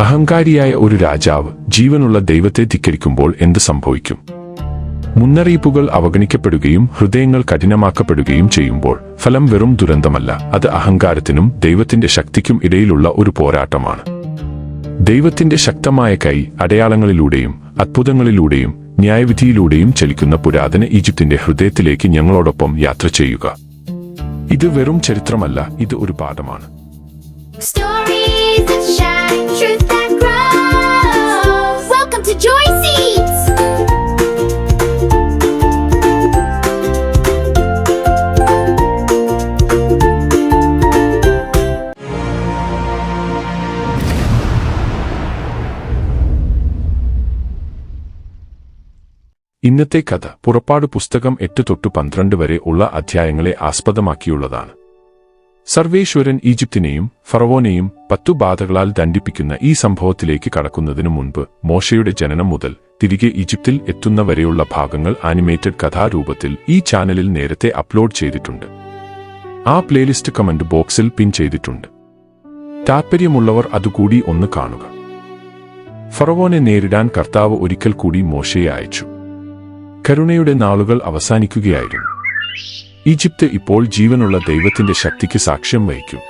അഹങ്കാരിയായ ഒരു രാജാവ് ജീവനുള്ള ദൈവത്തെ ധിക്കരിക്കുമ്പോൾ എന്ത് സംഭവിക്കും? മുന്നറിയിപ്പുകൾ അവഗണിക്കപ്പെടുകയും ഹൃദയങ്ങൾ കഠിനമാക്കപ്പെടുകയും ചെയ്യുമ്പോൾ ഫലം വെറും ദുരന്തമല്ല അത് അഹങ്കാരത്തിനും ദൈവത്തിന്റെ ശക്തിക്കും ഇടയിലുള്ള ഒരു പോരാട്ടമാണ്. ദൈവത്തിന്റെ ശക്തമായ കൈ അടയാളങ്ങളിലൂടെയും അത്ഭുതങ്ങളിലൂടെയും ന്യായവിധിയിലൂടെയും ചലിക്കുന്ന പുരാതന ഈജിപ്തിന്റെ ഹൃദയത്തിലേക്ക് ഞങ്ങളോടൊപ്പം യാത്ര ചെയ്യുക. ഇത് വെറും ചരിത്രമല്ല ഇത് ഒരു പാഠമാണ്. ഇന്നത്തെ കഥ പുറപ്പാട് പുസ്തകം എട്ട് തൊട്ട് പന്ത്രണ്ട് വരെ ഉള്ള അധ്യായങ്ങളെ ആസ്പദമാക്കിയുള്ളതാണ്. സർവേശ്വരൻ ഈജിപ്തിനെയും ഫറവോനെയും പത്തു ബാധകളാൽ ദണ്ഡിപ്പിക്കുന്ന ഈ സംഭവത്തിലേക്ക് കടക്കുന്നതിനു മുൻപ് മോശയുടെ ജനനം മുതൽ തിരികെ ഈജിപ്തിൽ എത്തുന്ന വരെയുള്ള ഭാഗങ്ങൾ ആനിമേറ്റഡ് കഥാരൂപത്തിൽ ഈ ചാനലിൽ നേരത്തെ അപ്ലോഡ് ചെയ്തിട്ടുണ്ട്. ആ പ്ലേലിസ്റ്റ് കമന്റ് ബോക്സിൽ പിൻ ചെയ്തിട്ടുണ്ട്. താൽപ്പര്യമുള്ളവർ അതുകൂടി ഒന്ന് കാണുക. ഫറവോനെ നേരിടാൻ കർത്താവ് ഒരിക്കൽ കൂടി മോശയെ അയച്ചു. കരുണയുടെ നാളുകൾ അവസാനിക്കുകയായിരുന്നു. ഈജിപ്ത് ഇപ്പോൾ ജീവനുള്ള ദൈവത്തിന്റെ ശക്തിക്ക് സാക്ഷ്യം വഹിക്കും.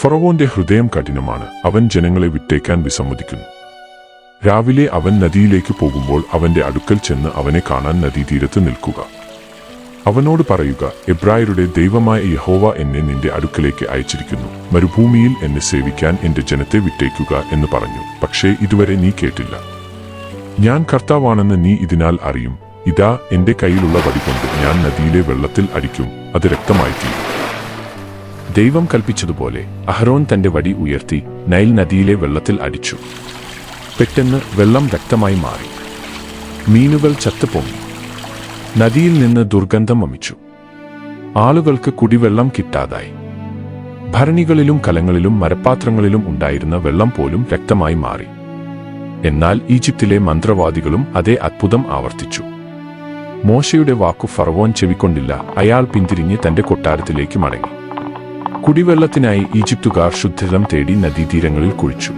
ഫറവോന്റെ ഹൃദയം കഠിനമാണ്. അവൻ ജനങ്ങളെ വിട്ടേക്കാൻ വിസമ്മതിക്കുന്നു. രാവിലെ അവൻ നദിയിലേക്ക് പോകുമ്പോൾ അവന്റെ അടുക്കൽ ചെന്ന് അവനെ കാണാൻ നദീതീരത്ത് നിൽക്കുക. അവനോട് പറയുക എബ്രായരുടെ ദൈവമായ യഹോവ എന്നെ നിന്റെ അടുക്കലേക്ക് അയച്ചിരിക്കുന്നു. മരുഭൂമിയിൽ എന്നെ സേവിക്കാൻ എന്റെ ജനത്തെ വിട്ടേക്കുക എന്ന് പറഞ്ഞു. പക്ഷേ ഇതുവരെ നീ കേട്ടില്ല. ഞാൻ കർത്താവാണെന്ന് നീ ഇതിനാൽ അറിയും. ഇതാ എന്റെ കയ്യിലുള്ള വടി കൊണ്ട് ഞാൻ നദിയിലെ വെള്ളത്തിൽ അടിക്കും അത് രക്തമായി തീരും. ദൈവം കൽപ്പിച്ചതുപോലെ അഹ്റോൻ തന്റെ വടി ഉയർത്തി നൈൽ നദിയിലെ വെള്ളത്തിൽ അടിച്ചു. പെട്ടെന്ന് വെള്ളം രക്തമായി മാറി. മീനുകൾ ചത്തുപൊങ്ങി നദിയിൽ നിന്ന് ദുർഗന്ധം വമിച്ചു. ആളുകൾക്ക് കുടിവെള്ളം കിട്ടാതായി. ഭരണികളിലും കലങ്ങളിലും മരപ്പാത്രങ്ങളിലും ഉണ്ടായിരുന്ന വെള്ളം പോലും രക്തമായി മാറി. എന്നാൽ ഈജിപ്തിലെ മന്ത്രവാദികളും അതേ അത്ഭുതം ആവർത്തിച്ചു. മോശയുടെ വാക്കു ഫറവോൻ ചെവിക്കൊണ്ടില്ല. അയാൾ പിന്തിരിഞ്ഞ് തന്റെ കൊട്ടാരത്തിലേക്ക് മടങ്ങി. കുടിവെള്ളത്തിനായി ഈജിപ്തുകാർ ശുദ്ധജലം തേടി നദീതീരങ്ങളിൽ കുഴിച്ചു.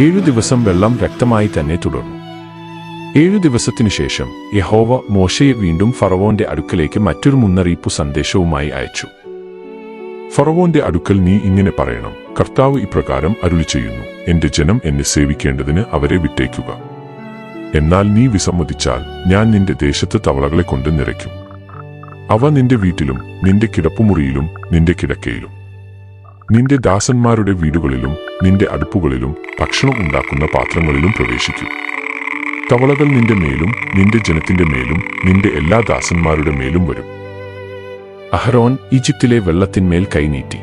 ഏഴു ദിവസം വെള്ളം രക്തമായി തന്നെ തുടർന്നു. ഏഴു ദിവസത്തിനു ശേഷം യഹോവ മോശയെ വീണ്ടും ഫറവോന്റെ അടുക്കലേക്ക് മറ്റൊരു മുന്നറിയിപ്പ് സന്ദേശവുമായി അയച്ചു. ഫറവോന്റെ അടുക്കൽ നീ ഇങ്ങനെ പറയണം. കർത്താവ് ഇപ്രകാരം അരുളി ചെയ്യുന്നു എന്റെ ജനം എന്നെ സേവിക്കേണ്ടതിന് അവരെ വിട്ടേക്കുക. എന്നാൽ നീ വിസമ്മതിച്ചാൽ ഞാൻ നിന്റെ ദേശത്ത് തവളകളെ കൊണ്ട് നിറയ്ക്കും. അവ നിന്റെ വീട്ടിലും നിന്റെ കിടപ്പുമുറിയിലും നിന്റെ കിടക്കയിലും. നിന്റെ ദാസന്മാരുടെ വീടുകളിലും നിന്റെ അടുപ്പുകളിലും ഭക്ഷണം ഉണ്ടാക്കുന്ന പാത്രങ്ങളിലും പ്രവേശിക്കും. തവളകൾ നിന്റെ മേലും നിന്റെ ജനത്തിന്റെ മേലും നിന്റെ എല്ലാ ദാസന്മാരുടെ മേലും വരും. അഹ്റോൻ ഈജിപ്തിലെ വെള്ളത്തിന്മേൽ കൈനീട്ടി.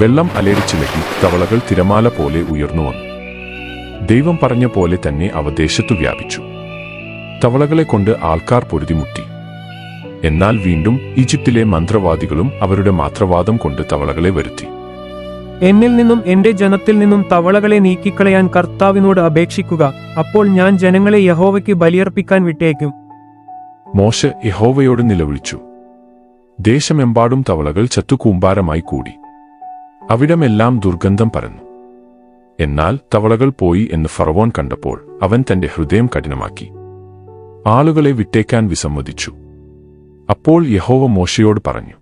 വെള്ളം അലേടിച്ചിലകി തവളകൾ തിരമാല പോലെ ഉയർന്നു വന്നു. ദൈവം പറഞ്ഞ പോലെ തന്നെ അവ ദേശത്തു വ്യാപിച്ചു. തവളകളെ കൊണ്ട് ആൾക്കാർ പൊരുതിമുട്ടി. എന്നാൽ വീണ്ടും ഈജിപ്തിലെ മന്ത്രവാദികളും അവരുടെ മാത്രവാദം കൊണ്ട് തവളകളെ വരുത്തി. എന്നിൽ നിന്നും എന്റെ ജനത്തിൽ നിന്നും തവളകളെ നീക്കിക്കളയാൻ കർത്താവിനോട് അപേക്ഷിക്കുക. അപ്പോൾ ഞാൻ ജനങ്ങളെ യഹോവയ്ക്ക് ബലിയർപ്പിക്കാൻ വിട്ടേക്കും. മോശ യഹോവയോട് നിലവിളിച്ചു. ദേശമെമ്പാടും തവളകൾ ചത്തുകൂമ്പാരമായി കൂടി. അവിടമെല്ലാം ദുർഗന്ധം പരന്നു. എന്നാൽ തവളകൾ പോയി എന്ന് ഫറവോൻ കണ്ടപ്പോൾ അവൻ തന്റെ ഹൃദയം കഠിനമാക്കി. ആളുകളെ വിട്ടേക്കാൻ വിസമ്മതിച്ചു. അപ്പോൾ യഹോവ മോശയോട് പറഞ്ഞു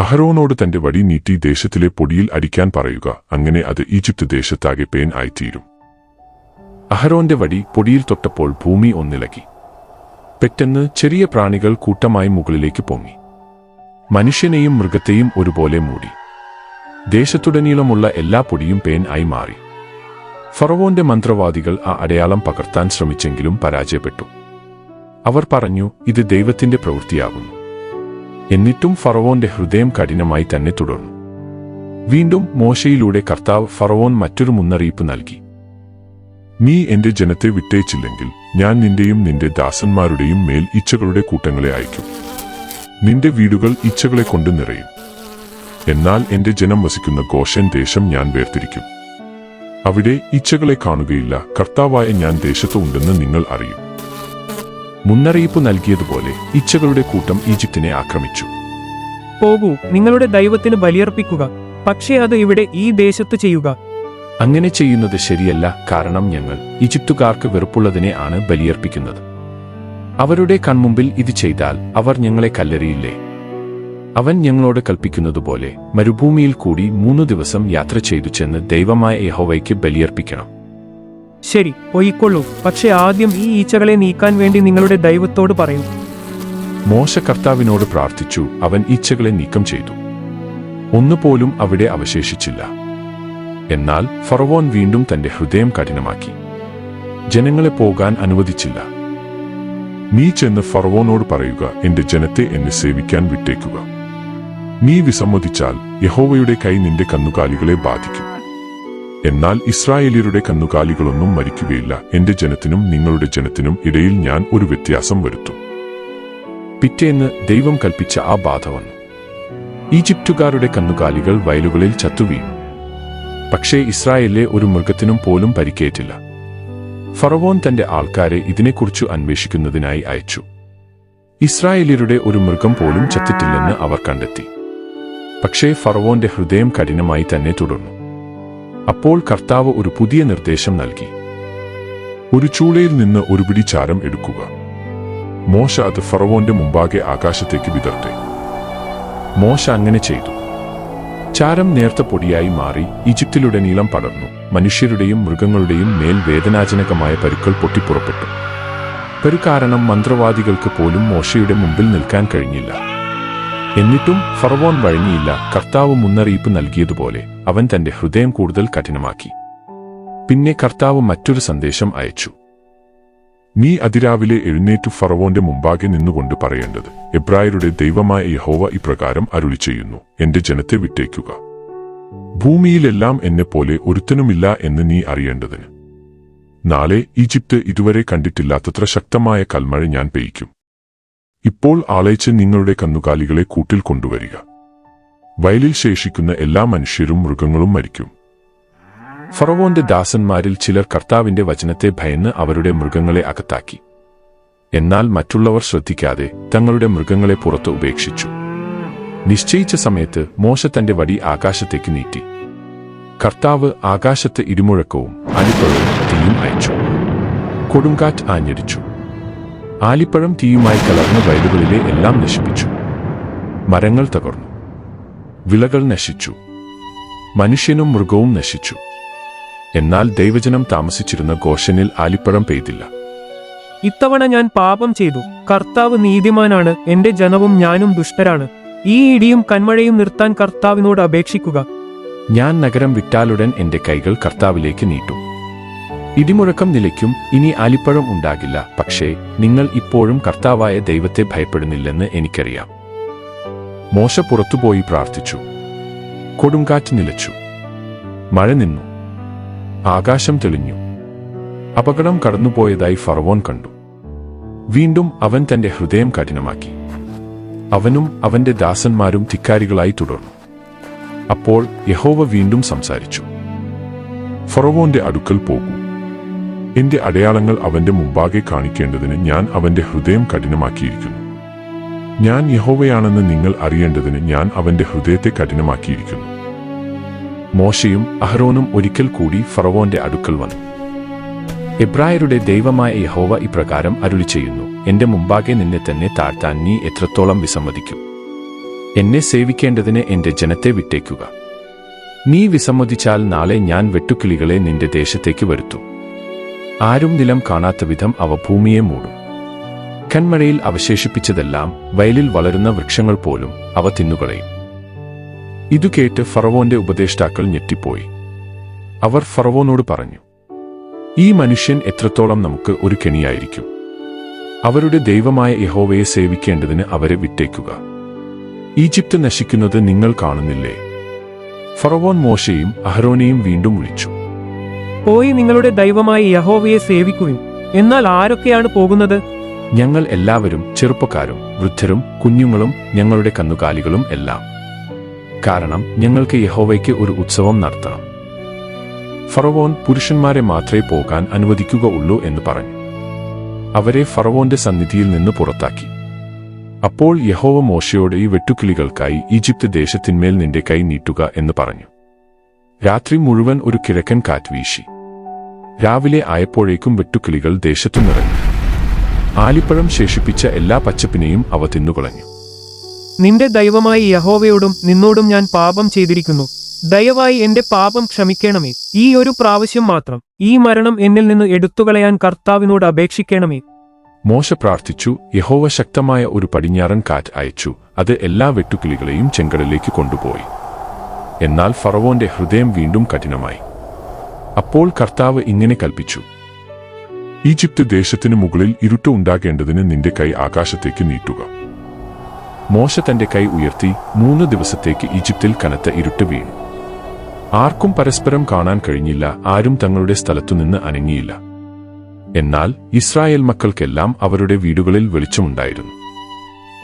അഹരോനോട് തന്റെ വടി നീട്ടി ദേശത്തിലെ പൊടിയിൽ അടിക്കാൻ പറയുക അങ്ങനെ അത് ഈജിപ്ത് ദേശത്താകെ പേൻ ആയിത്തീരും. അഹരോന്റെ വടി പൊടിയിൽ തൊട്ടപ്പോൾ ഭൂമി ഒന്നിളകി. പെട്ടെന്ന് ചെറിയ പ്രാണികൾ കൂട്ടമായി മുകളിലേക്ക് പൊങ്ങി. മനുഷ്യനെയും മൃഗത്തെയും ഒരുപോലെ മൂടി. ദേശത്തുടനീളമുള്ള എല്ലാ പൊടിയും പേൻ ആയി മാറി. ഫറവോന്റെ മന്ത്രവാദികൾ ആ അടയാളം പകർത്താൻ ശ്രമിച്ചെങ്കിലും പരാജയപ്പെട്ടു. അവർ പറഞ്ഞു ഇത് ദൈവത്തിന്റെ പ്രവൃത്തിയാകുന്നു. എന്നിട്ടും ഫറവോന്റെ ഹൃദയം കഠിനമായി തന്നെ തുടർന്നു. വീണ്ടും മോശയിലൂടെ കർത്താവ് ഫറവോൻ മറ്റൊരു മുന്നറിയിപ്പ് നൽകി. നീ എന്റെ ജനത്തെ വിട്ടയച്ചില്ലെങ്കിൽ ഞാൻ നിന്റെയും നിന്റെ ദാസന്മാരുടെയും മേൽ ഇച്ഛകളുടെ കൂട്ടങ്ങളെ അയക്കും നിന്റെ വീടുകൾ ഇച്ഛകളെ കൊണ്ട് നിറയും. എന്നാൽ എന്റെ ജനം വസിക്കുന്ന ഘോഷൻ ദേശം ഞാൻ വേർതിരിക്കും. അവിടെ ഇച്ഛകളെ കാണുകയില്ല കർത്താവായ ഞാൻ ദേശത്ത് ഉണ്ടെന്ന് നിങ്ങൾ അറിയും. മുന്നറിയിപ്പ് നൽകിയതുപോലെ ഇച്ഛകളുടെ കൂട്ടം ഈജിപ്തിനെ ആക്രമിച്ചു. പോകൂ നിങ്ങളുടെ ദൈവത്തിന് ബലിയർപ്പിക്കുക പക്ഷേ അത് ഇവിടെ ഈ ദേശത്ത് ചെയ്യുക. അങ്ങനെ ചെയ്യുന്നത് ശരിയല്ല കാരണം ഞങ്ങൾ ഈജിപ്തുകാർക്ക് വെറുപ്പുള്ളതിനെ ആണ് ബലിയർപ്പിക്കുന്നത്. അവരുടെ കൺമുമ്പിൽ ഇത് ചെയ്താൽ അവർ ഞങ്ങളെ കല്ലെറിയില്ലേ? അവൻ ഞങ്ങളോട് കൽപ്പിക്കുന്നതുപോലെ മരുഭൂമിയിൽ കൂടി മൂന്നു ദിവസം യാത്ര ചെയ്തു ചെന്ന് ദൈവമായ യഹോവയ്ക്ക് ബലിയർപ്പിക്കണം. ശരി പൊയ്ക്കൊള്ളൂ. പക്ഷെ ആദ്യം ഈ ഈച്ചകളെ നീക്കാൻ വേണ്ടി നിങ്ങളുടെ ദൈവത്തോട് പറയൂ. മോശ കർത്താവിനോട് പ്രാർത്ഥിച്ചു അവൻ ഈച്ചകളെ നീക്കം ചെയ്തു. ഒന്നുപോലും അവിടെ അവശേഷിച്ചില്ല. എന്നാൽ ഫറവോൻ വീണ്ടും തന്റെ ഹൃദയം കഠിനമാക്കി. ജനങ്ങളെ പോകാൻ അനുവദിച്ചില്ല. നീ ചെന്ന് ഫറവോനോട് പറയുക എന്റെ ജനത്തെ എന്നെ സേവിക്കാൻ വിട്ടേക്കുക. നീ വിസമ്മതിച്ചാൽ യഹോവയുടെ കൈ നിന്റെ കന്നുകാലികളെ ബാധിക്കും. എന്നാൽ ഇസ്രായേലിയരുടെ കന്നുകാലികളൊന്നും മരിക്കുകയില്ല. എന്റെ ജനത്തിനും നിങ്ങളുടെ ജനത്തിനും ഇടയിൽ ഞാൻ ഒരു വ്യത്യാസം വരുത്തും. പിറ്റേന്ന് ദൈവം കൽപ്പിച്ച ആ ബാധ വന്നു. ഈജിപ്തുകാരുടെ കന്നുകാലികൾ വയലുകളിൽ ചത്തുവീണു. പക്ഷേ ഇസ്രായേലിലെ ഒരു മൃഗത്തിനും പോലും പരിക്കേറ്റില്ല. ഫറവോൻ തന്റെ ആൾക്കാരെ ഇതിനെക്കുറിച്ചു അന്വേഷിക്കുന്നതിനായി അയച്ചു. ഇസ്രായേലിയരുടെ ഒരു മൃഗം പോലും ചത്തിട്ടില്ലെന്ന് അവർ കണ്ടെത്തി. പക്ഷേ ഫറവോന്റെ ഹൃദയം കഠിനമായി തന്നെ തുടർന്നു. അപ്പോൾ കർത്താവ് ഒരു പുതിയ നിർദ്ദേശം നൽകി. ഒരു ചൂളയിൽ നിന്ന് ഒരു പിടി ചാരം എടുക്കുക. മോശ അത് ഫറവോന്റെ മുമ്പാകെ ആകാശത്തേക്ക് വിതർട്ടെ മോശ അങ്ങനെ ചെയ്തു. ചാരം നേർത്ത പൊടിയായി മാറി ഈജിപ്തിലുടനീളം പടർന്നു. മനുഷ്യരുടെയും മൃഗങ്ങളുടെയും മേൽ വേദനാജനകമായ പരുക്കൾ പൊട്ടിപ്പുറപ്പെട്ടു. പെരുകാരണം മന്ത്രവാദികൾക്ക് പോലും മോശയുടെ മുമ്പിൽ നിൽക്കാൻ കഴിഞ്ഞില്ല. എന്നിട്ടും ഫറവോൻ വഴങ്ങിയില്ല കർത്താവ് മുന്നറിയിപ്പ് നൽകിയതുപോലെ അവൻ തന്റെ ഹൃദയം കൂടുതൽ കഠിനമാക്കി. പിന്നെ കർത്താവ് മറ്റൊരു സന്ദേശം അയച്ചു. നീ അതിരാവിലെ എഴുന്നേറ്റു ഫറവോന്റെ മുമ്പാകെ നിന്നുകൊണ്ട് പറയേണ്ടത്. എബ്രായരുടെ ദൈവമായ യഹോവ ഇപ്രകാരം അരുളി ചെയ്യുന്നു എന്റെ ജനത്തെ വിട്ടേക്കുക. ഭൂമിയിലെല്ലാം എന്നെപ്പോലെ ഒരുത്തനുമില്ല എന്ന് നീ അറിയേണ്ടതിന്. നാളെ ഈജിപ്ത് ഇതുവരെ കണ്ടിട്ടില്ലാത്തത്ര ശക്തമായ കൽമഴ ഞാൻ പെയ്ക്കും ഇപ്പോൾ ആളയച്ച് നിങ്ങളുടെ കന്നുകാലികളെ കൂട്ടിൽ കൊണ്ടുവരിക. വയലിൽ ശേഷിക്കുന്ന എല്ലാ മനുഷ്യരും മൃഗങ്ങളും മരിക്കും. ഫറവോന്റെ ദാസന്മാരിൽ ചിലർ കർത്താവിന്റെ വചനത്തെ ഭയന്ന് അവരുടെ മൃഗങ്ങളെ അകത്താക്കി. എന്നാൽ മറ്റുള്ളവർ ശ്രദ്ധിക്കാതെ തങ്ങളുടെ മൃഗങ്ങളെ പുറത്ത് ഉപേക്ഷിച്ചു. നിശ്ചയിച്ച സമയത്ത് മോശ തന്റെ വടി ആകാശത്തേക്ക് നീട്ടി. കർത്താവ് ആകാശത്ത് ഇരുമുഴക്കവും അലിപ്പഴവും തീയും അയച്ചു. കൊടുങ്കാറ്റ് ആഞ്ഞടിച്ചു. ആലിപ്പഴം തീയുമായി കലർന്ന വയലുകളിലെ എല്ലാം നശിപ്പിച്ചു. മരങ്ങൾ തകർന്നു. വിളകൾ നശിച്ചു. മനുഷ്യനും മൃഗവും നശിച്ചു. എന്നാൽ ദൈവജനം താമസിച്ചിരുന്ന ഗോഷനിൽ ആലിപ്പഴം പെയ്തില്ല. ഇത്തവണ ഞാൻ പാപം ചെയ്തു. കർത്താവ് നീതിമാനാണ്. എന്റെ ജനവും ഞാനും ദുഷ്ടരാണ്. ഈ ഇടിയും കന്മഴയും നിർത്താൻ കർത്താവിനോട് അപേക്ഷിക്കുക. ഞാൻ നഗരം വിട്ടാലുടൻ എന്റെ കൈകൾ കർത്താവിലേക്ക് നീട്ടും. ഇടിമുഴക്കം നിലയ്ക്കും ഇനി അലിപ്പഴം ഉണ്ടാകില്ല. പക്ഷേ നിങ്ങൾ ഇപ്പോഴും കർത്താവായ ദൈവത്തെ ഭയപ്പെടുന്നില്ലെന്ന് എനിക്കറിയാം. മോശ പുറത്തുപോയി പ്രാർത്ഥിച്ചു. കൊടുങ്കാറ്റ് നിലച്ചു. മഴ നിന്നു. ആകാശം തെളിഞ്ഞു. അപകടം കടന്നുപോയതായി ഫറവോൻ കണ്ടു. വീണ്ടും അവൻ തന്റെ ഹൃദയം കഠിനമാക്കി. അവനും അവന്റെ ദാസന്മാരും ധിക്കാരികളായി തുടർന്നു. അപ്പോൾ യഹോവ വീണ്ടും സംസാരിച്ചു. ഫറവോന്റെ അടുക്കൽ പോകൂ. എന്റെ അടയാളങ്ങൾ അവന്റെ മുമ്പാകെ കാണിക്കേണ്ടതിന് ഞാൻ അവന്റെ ഹൃദയം കഠിനമാക്കിയിരിക്കുന്നു. ഞാൻ യഹോവയാണെന്ന് നിങ്ങൾ അറിയേണ്ടതിന് ഞാൻ അവന്റെ ഹൃദയത്തെ കഠിനമാക്കിയിരിക്കുന്നു. മോശയും അഹ്റോനും ഒരിക്കൽ കൂടി ഫറവോന്റെ അടുക്കൽ വന്നു. എബ്രായരുടെ ദൈവമായ യഹോവ ഇപ്രകാരം അരുളി ചെയ്യുന്നു എന്റെ മുമ്പാകെ നിന്നെ തന്നെ താഴ്ത്താൻ നീ എത്രത്തോളം വിസമ്മതിക്കും? എന്നെ സേവിക്കേണ്ടതിന് എന്റെ ജനത്തെ വിട്ടേക്കുക. നീ വിസമ്മതിച്ചാൽ നാളെ ഞാൻ വെട്ടുക്കിളികളെ നിന്റെ ദേശത്തേക്ക് വരുത്തും. ആരും നിലം കാണാത്ത വിധം അവ ഭൂമിയെ മൂടും. കന്മഴയിൽ അവശേഷിപ്പിച്ചതെല്ലാം വയലിൽ വളരുന്ന വൃക്ഷങ്ങൾ പോലും അവ തിന്നുകളയും. ഇതു കേട്ട് ഫറവോന്റെ ഉപദേഷ്ടാക്കൾ ഞെട്ടിപ്പോയി. അവർ ഫറവോനോട് പറഞ്ഞു ഈ മനുഷ്യൻ എത്രത്തോളം നമുക്ക് ഒരു കെണിയായിരിക്കും? അവരുടെ ദൈവമായ യഹോവയെ സേവിക്കേണ്ടതിന് അവരെ വിട്ടേക്കുക. ഈജിപ്ത് നശിക്കുന്നത് നിങ്ങൾ കാണുന്നില്ലേ? ഫറവോൻ മോശയും അഹ്റോനെയും വീണ്ടും വിളിച്ചു. പോയി നിങ്ങളുടെ ദൈവമായ യഹോവയെ സേവിക്കുവിൻ. എന്നാൽ ആരൊക്കെയാണ് പോകുന്നത്? ഞങ്ങൾ എല്ലാവരും ചെറുപ്പക്കാരും വൃദ്ധരും കുഞ്ഞുങ്ങളും ഞങ്ങളുടെ കന്നുകാലികളും എല്ലാം. കാരണം ഞങ്ങൾക്ക് യഹോവയ്ക്ക് ഒരു ഉത്സവം നടത്തണം. ഫറവോൻ പുരുഷന്മാരെ മാത്രമേ പോകാൻ അനുവദിക്കുക ഉള്ളൂ എന്ന് പറഞ്ഞു. അവരെ ഫറവോന്റെ സന്നിധിയിൽ നിന്ന് പുറത്താക്കി. അപ്പോൾ യഹോവ മോശയോട് ഈ വെട്ടുക്കിളികൾക്കായി ഈജിപ്ത് ദേശത്തിന്മേൽ നിന്റെ കൈ നീട്ടുക എന്ന് പറഞ്ഞു. രാത്രി മുഴുവൻ ഒരു കിഴക്കൻ കാറ്റ് വീശി. രാവിലെ ആയപ്പോഴേക്കും വെട്ടുക്കിളികൾ ദേശത്തു നിറഞ്ഞു. ആലിപ്പഴം ശേഷിപ്പിച്ച എല്ലാ പച്ചപ്പിനെയും അവ തിന്നുകളഞ്ഞു. നിന്റെ ദൈവമായി യഹോവയോടും നിന്നോടും ഞാൻ പാപം ചെയ്തിരിക്കുന്നു. ദയവായി എന്റെ പാപം ക്ഷമിക്കണമേ. ഈ ഒരു പ്രാവശ്യം മാത്രം ഈ മരണം എന്നിൽ നിന്ന് എടുത്തുകളയാൻ കർത്താവിനോട് അപേക്ഷിക്കണമേ. മോശ പ്രാർത്ഥിച്ചു യഹോവ ശക്തമായ ഒരു പടിഞ്ഞാറൻ കാറ്റ് അയച്ചു അത് എല്ലാ വെട്ടുക്കിളികളെയും ചെങ്കടലിലേക്ക് കൊണ്ടുപോയി. എന്നാൽ ഫറവോന്റെ ഹൃദയം വീണ്ടും കഠിനമായി. അപ്പോൾ കർത്താവ് ഇങ്ങനെ കൽപ്പിച്ചു ഈജിപ്ത് ദേശത്തിന് മുകളിൽ ഇരുട്ട് ഉണ്ടാകേണ്ടതിന് നിന്റെ കൈ ആകാശത്തേക്ക് നീട്ടുക. മോശ തന്റെ കൈ ഉയർത്തി മൂന്ന് ദിവസത്തേക്ക് ഈജിപ്തിൽ കനത്ത ഇരുട്ട് വീണു. ആർക്കും പരസ്പരം കാണാൻ കഴിഞ്ഞില്ല ആരും തങ്ങളുടെ സ്ഥലത്തുനിന്ന് അനങ്ങിയില്ല. എന്നാൽ ഇസ്രായേൽ മക്കൾക്കെല്ലാം അവരുടെ വീടുകളിൽ വെളിച്ചമുണ്ടായിരുന്നു.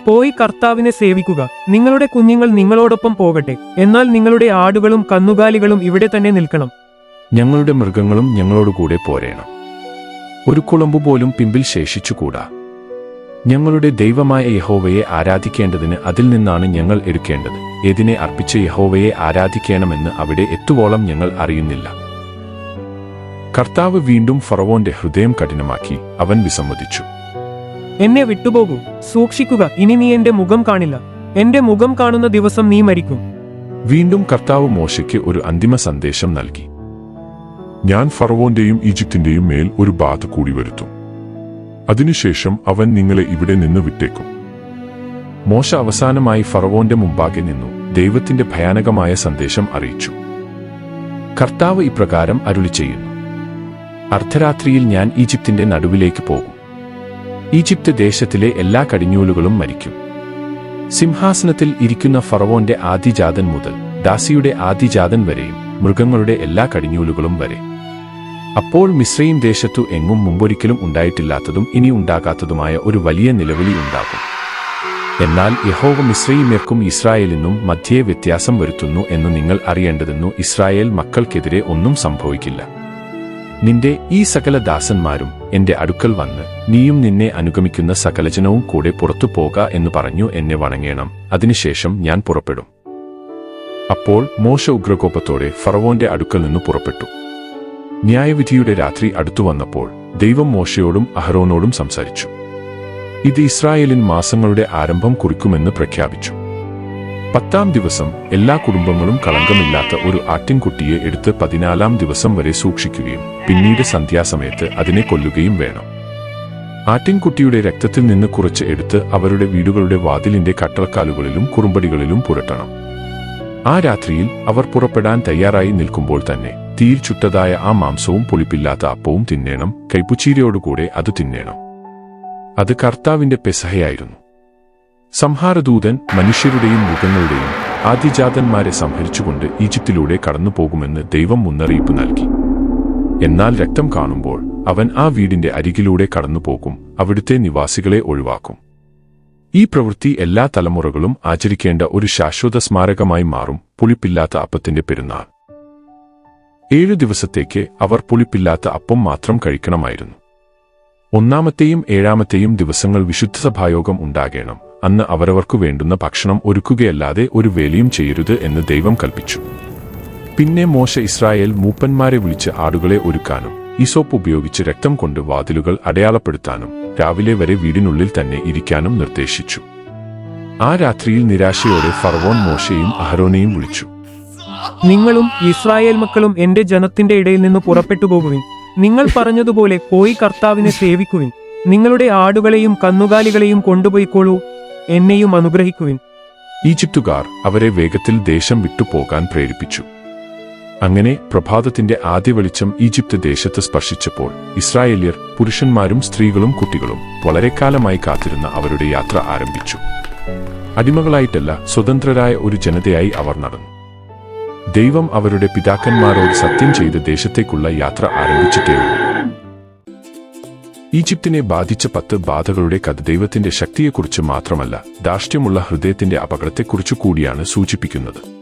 പോയി കർത്താവിനെ സേവിക്കുക. നിങ്ങളുടെ കുഞ്ഞുങ്ങൾ നിങ്ങളോടൊപ്പം പോകട്ടെ. എന്നാൽ നിങ്ങളുടെ ആടുകളും കന്നുകാലികളും ഇവിടെ തന്നെ നിൽക്കണം. ഞങ്ങളുടെ മൃഗങ്ങളും ഞങ്ങളോടുകൂടെ പോരേണം. ഒരു കുളമ്പ് പോലും പിമ്പിൽ ശേഷിച്ചുകൂടാ. ഞങ്ങളുടെ ദൈവമായ യഹോവയെ ആരാധിക്കേണ്ടതിന് അതിൽ നിന്നാണ് ഞങ്ങൾ എടുക്കേണ്ടത്. ഏതിനെ അർപ്പിച്ച യഹോവയെ ആരാധിക്കണമെന്ന് അവിടെ എത്തുവോളം ഞങ്ങൾ അറിയുന്നില്ല. കർത്താവ് വീണ്ടും ഫറവോന്റെ ഹൃദയം കഠിനമാക്കി. അവൻ വിസമ്മതിച്ചു. എന്നെ വിട്ടുപോകൂ. സൂക്ഷിക്കുക. ഇനി നീ എന്റെ മുഖം കാണില്ല. എന്റെ മുഖം കാണുന്ന ദിവസം നീ മരിക്കും. വീണ്ടും കർത്താവ് മോശയ്ക്ക് ഒരു അന്തിമ സന്ദേശം നൽകി. ഞാൻ ഫറവോന്റെയും ഈജിപ്തിന്റെയും മേൽ ഒരു ബാധ കൂടി വരുത്തും. അതിനുശേഷം അവൻ നിങ്ങളെ ഇവിടെ നിന്ന് വിട്ടേക്കും. മോശ അവസാനമായി ഫറവോന്റെ മുമ്പാകെ നിന്നു ദൈവത്തിന്റെ ഭയാനകമായ സന്ദേശം അറിയിച്ചു. കർത്താവ് ഇപ്രകാരം അരുളി ചെയ്യുന്നു. അർദ്ധരാത്രിയിൽ ഞാൻ ഈജിപ്തിന്റെ നടുവിലേക്ക് പോകും. ഈജിപ്ത് ദേശത്തിലെ എല്ലാ കടിഞ്ഞൂലുകളും മരിക്കും. സിംഹാസനത്തിൽ ഇരിക്കുന്ന ഫറവോന്റെ ആദിജാതൻ മുതൽ ദാസിയുടെ ആദിജാതൻ വരെയും മൃഗങ്ങളുടെ എല്ലാ കടിഞ്ഞൂലുകളും വരെ. അപ്പോൾ മിശ്രയും ദേശത്തു എങ്ങും മുമ്പൊരിക്കലും ഉണ്ടായിട്ടില്ലാത്തതും ഇനി ഉണ്ടാകാത്തതുമായ ഒരു വലിയ നിലവിളി ഉണ്ടാകും. എന്നാൽ യഹോവ മിശ്രയിമേർക്കും ഇസ്രായേലിനും മധ്യേ വ്യത്യാസം വരുത്തുന്നു എന്ന് നിങ്ങൾ അറിയേണ്ടതെന്നു ഇസ്രായേൽ മക്കൾക്കെതിരെ ഒന്നും സംഭവിക്കില്ല. നിന്റെ ഈ സകല ദാസന്മാരും എന്റെ അടുക്കൽ വന്ന് നീയും നിന്നെ അനുഗമിക്കുന്ന സകലജനവും കൂടെ പുറത്തു പോക എന്ന് പറഞ്ഞു എന്നെ വണങ്ങേണം. അതിനുശേഷം ഞാൻ പുറപ്പെടും. അപ്പോൾ മോശ ഉഗ്രകോപത്തോടെ ഫറവോന്റെ അടുക്കൽ നിന്ന് പുറപ്പെട്ടു. ന്യായവിധിയുടെ രാത്രി അടുത്തു വന്നപ്പോൾ ദൈവം മോശയോടും അഹ്റോനോടും സംസാരിച്ചു. ഇത് ഇസ്രായേലിൻ മാസങ്ങളുടെ ആരംഭം കുറിക്കുമെന്ന് പ്രഖ്യാപിച്ചു. പത്താം ദിവസം എല്ലാ കുടുംബങ്ങളും കളങ്കമില്ലാത്ത ഒരു ആട്ടിൻകുട്ടിയെ എടുത്ത് പതിനാലാം ദിവസം വരെ സൂക്ഷിക്കുകയും പിന്നീട് സന്ധ്യാസമയത്ത് അതിനെ കൊല്ലുകയും വേണം. ആട്ടിൻകുട്ടിയുടെ രക്തത്തിൽ നിന്ന് കുറച്ച് എടുത്ത് അവരുടെ വീടുകളുടെ വാതിലിന്റെ കട്ടളക്കാലുകളിലും കുറുമ്പടികളിലും പുരട്ടണം. ആ രാത്രിയിൽ അവർ പുറപ്പെടാൻ തയ്യാറായി നിൽക്കുമ്പോൾ തന്നെ തീയിൽ ചുട്ടതായ ആ മാംസവും പുളിപ്പില്ലാത്ത അപ്പവും തിന്നേണം. കൈപ്പുച്ചീരയോടുകൂടെ അത് തിന്നേണം. അത് കർത്താവിന്റെ പെസഹയായിരുന്നു. സംഹാരദൂതൻ മനുഷ്യരുടെയും മൃഗങ്ങളുടെയും ആദ്യജാതന്മാരെ സംഹരിച്ചുകൊണ്ട് ഈജിപ്തിലൂടെ കടന്നുപോകുമെന്ന് ദൈവം മുന്നറിയിപ്പ് നൽകി. എന്നാൽ രക്തം കാണുമ്പോൾ അവൻ ആ വീടിന്റെ അരികിലൂടെ കടന്നുപോകും അവിടുത്തെ നിവാസികളെ ഒഴിവാക്കും. ഈ പ്രവൃത്തി എല്ലാ തലമുറകളും ആചരിക്കേണ്ട ഒരു ശാശ്വത സ്മാരകമായി മാറും പുളിപ്പില്ലാത്ത അപ്പത്തിന്റെ പെരുന്നാൾ. ഏഴു ദിവസത്തേക്ക് അവർ പുളിപ്പില്ലാത്ത അപ്പം മാത്രം കഴിക്കണമായിരുന്നു. ഒന്നാമത്തെയും ഏഴാമത്തെയും ദിവസങ്ങൾ വിശുദ്ധ സഭായോഗം ഉണ്ടാകേണം. അന്ന് അവരവർക്കു വേണ്ടുന്ന ഭക്ഷണം ഒരുക്കുകയല്ലാതെ ഒരു വേലയും ചെയ്യരുത് എന്ന് ദൈവം കൽപ്പിച്ചു. പിന്നെ മോശ ഇസ്രായേൽ മൂപ്പന്മാരെ വിളിച്ച് ആടുകളെ ഒരുക്കാനും ഇസോപ്പ് ഉപയോഗിച്ച് രക്തം കൊണ്ട് വാതിലുകൾ അടയാളപ്പെടുത്താനും രാവിലെ വരെ വീടിനുള്ളിൽ തന്നെ ഇരിക്കാനും നിർദ്ദേശിച്ചു. ആ രാത്രിയിൽ നിരാശയോടെ ഫറവോൻ മോശയും അഹരോനെയും വിളിച്ചു. നിങ്ങളും ഇസ്രായേൽ മക്കളും എന്റെ ജനത്തിന്റെ ഇടയിൽ നിന്ന് പുറപ്പെട്ടു പോകുവിൻ നിങ്ങൾ പറഞ്ഞതുപോലെ പോയി കർത്താവിനെ സേവിക്കുവിൻ. നിങ്ങളുടെ ആടുകളെയും കന്നുകാലികളെയും കൊണ്ടുപോയിക്കോളൂ എന്നെയും അനുഗ്രഹിക്കുവിൻ. ഈജിപ്തുകാർ അവരെ വേഗത്തിൽ ദേശം വിട്ടുപോകാൻ പ്രേരിപ്പിച്ചു. അങ്ങനെ പ്രഭാതത്തിന്റെ ആദ്യ വെളിച്ചം ഈജിപ്ത് ദേശത്ത് സ്പർശിച്ചപ്പോൾ ഇസ്രായേലിയർ പുരുഷന്മാരും സ്ത്രീകളും കുട്ടികളും വളരെ കാലമായി കാത്തിരുന്ന അവരുടെ യാത്ര ആരംഭിച്ചു. അടിമകളായിട്ടല്ല സ്വതന്ത്രരായ ഒരു ജനതയായി അവർ നടന്നു. ദൈവം അവരുടെ പിതാക്കന്മാരോട് സത്യം ചെയ്ത് ദേശത്തേക്കുള്ള യാത്ര ആരംഭിച്ചിട്ടേയുള്ളൂ ഈജിപ്തിനെ ബാധിച്ച പത്ത് ബാധകളുടെ കഥ ദൈവത്തിന്റെ ശക്തിയെക്കുറിച്ച് മാത്രമല്ല ദാർഷ്ട്യമുള്ള ഹൃദയത്തിന്റെ അപകടത്തെക്കുറിച്ചു കൂടിയാണ് സൂചിപ്പിക്കുന്നത്.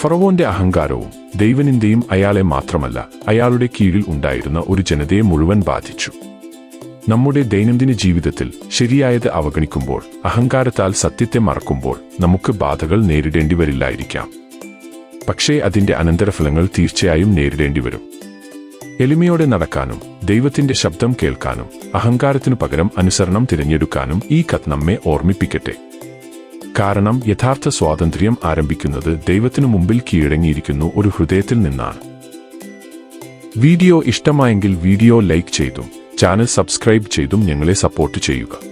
ഫറവോന്റെ അഹങ്കാരവും ദൈവനിന്ദയും അയാളെ മാത്രമല്ല അയാളുടെ കീഴിൽ ഉണ്ടായിരുന്ന ഒരു ജനതയെ മുഴുവൻ ബാധിച്ചു. നമ്മുടെ ദൈനംദിന ജീവിതത്തിൽ ശരിയായത് അവഗണിക്കുമ്പോൾ അഹങ്കാരത്താൽ സത്യത്തെ മറക്കുമ്പോൾ നമുക്ക് ബാധകൾ നേരിടേണ്ടി വരില്ലായിരിക്കാം. പക്ഷേ അതിന്റെ അനന്തരഫലങ്ങൾ തീർച്ചയായും നേരിടേണ്ടി വരും എളിമയോടെ നടക്കാനും ദൈവത്തിന്റെ ശബ്ദം കേൾക്കാനും അഹങ്കാരത്തിനു പകരം അനുസരണം തിരഞ്ഞെടുക്കാനും ഈ കത്ത് നമ്മെ ഓർമ്മിപ്പിക്കട്ടെ. കാരണം യഥാർത്ഥ സ്വാതന്ത്ര്യം ആരംഭിക്കുന്നത് ദൈവത്തിനു മുമ്പിൽ കീഴടങ്ങിയിരിക്കുന്നു ഒരു ഹൃദയത്തിൽ നിന്നാണ്. വീഡിയോ ഇഷ്ടമായെങ്കിൽ വീഡിയോ ലൈക്ക് ചെയ്തും ചാനൽ സബ്സ്ക്രൈബ് ചെയ്തും ഞങ്ങളെ സപ്പോർട്ട് ചെയ്യുക.